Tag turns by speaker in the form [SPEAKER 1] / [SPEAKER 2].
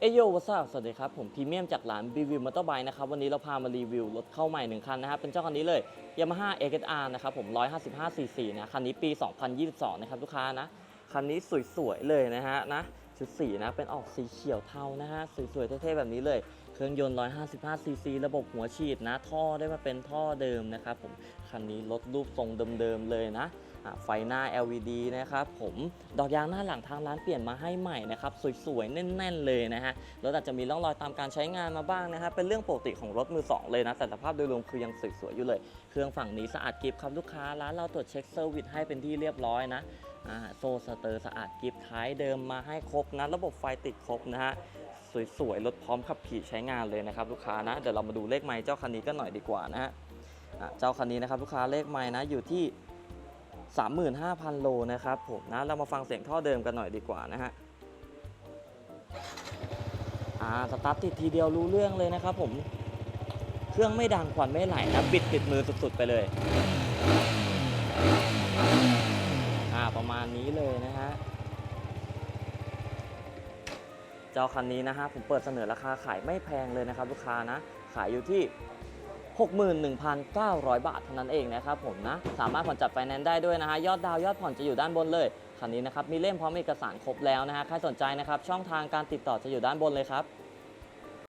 [SPEAKER 1] เอยโยวัสสวัสดีครับ ผมพรีเมียมจากร้านบีวิวมอเตอร์ไบค์นะครับ วันนี้เราพามารีวิวรถเข้าใหม่หนึ่งคันนะครับ เป็นเจ้าคันนี้เลย Yamaha XR นะครับ ผม 155cc นะ คันนี้ปี 2022 นะครับลูกค้านะ คันนี้สวย ๆ เลยนะฮะนะ ชุดสีนะเป็นออกสีเขียวเทานะฮะสวยๆเท่ๆแบบนี้เลย เครื่องยนต์ 155cc ระบบหัวฉีดนะ ท่อได้มาเป็นท่อเดิมนะครับผมคันนี้รถรูปทรงเดิมๆเลยนะไฟหน้า LED นะครับผมดอกยางหน้าหลังทางร้านเปลี่ยนมาให้ใหม่นะครับสวยๆแน่น ๆ เลยนะฮะรถอาจจะมีร่องรอยตามการใช้งานมาบ้างนะครับเป็นเรื่องปกติของรถมือสองเลยนะแต่สภาพโดยรวมคือยังสวยๆอยู่เลย เครื่องฝั่งนี้สะอาดกริบครับลูกค้าร้านเราตรวจเช็คเซอร์วิสให้เป็นที่เรียบร้อยนะ โซสเตอร์สะอาดกริบท้ายเดิมมาให้ครบนะระบบไฟติดครบนะฮะสวยๆรถพร้อมขับขี่ใช้งานเลยนะครับลูกค้านะเดี๋ยวเรามาดูเลขไมล์เจ้าคันนี้กันหน่อยดีกว่านะฮะเจ้าคันนี้นะครับลูกค้าเลขไมล์นะอยู่ที่ 35,000 โลนะครับผมนะเรามาฟังเสียงท่อเดิมกันหน่อยดีกว่านะฮะอ่าสตาร์ทติดทีเดียวรู้เรื่องเลยนะครับผมเครื่องไม่ดังควันไม่ไหลนะบิดติดมือสุดๆไปเลย ประมาณนี้เลยนะฮะเจ้าคันนี้นะฮะผมเปิดเสนอราคาขายไม่แพงเลยนะครับลูกค้านะขายอยู่ที่ 61,900 บาทเท่านั้นเองนะครับผมนะสามารถผ่อนจัดไฟแนนซ์ได้ด้วยนะฮะยอดดาวยอดผ่อนจะอยู่ด้านบนเลยคันนี้นะครับมีเล่มพร้อมเอกสารครบแล้วนะฮะใครสนใจนะครับช่องทางการติดต่อจะอยู่ด้านบนเลยครับ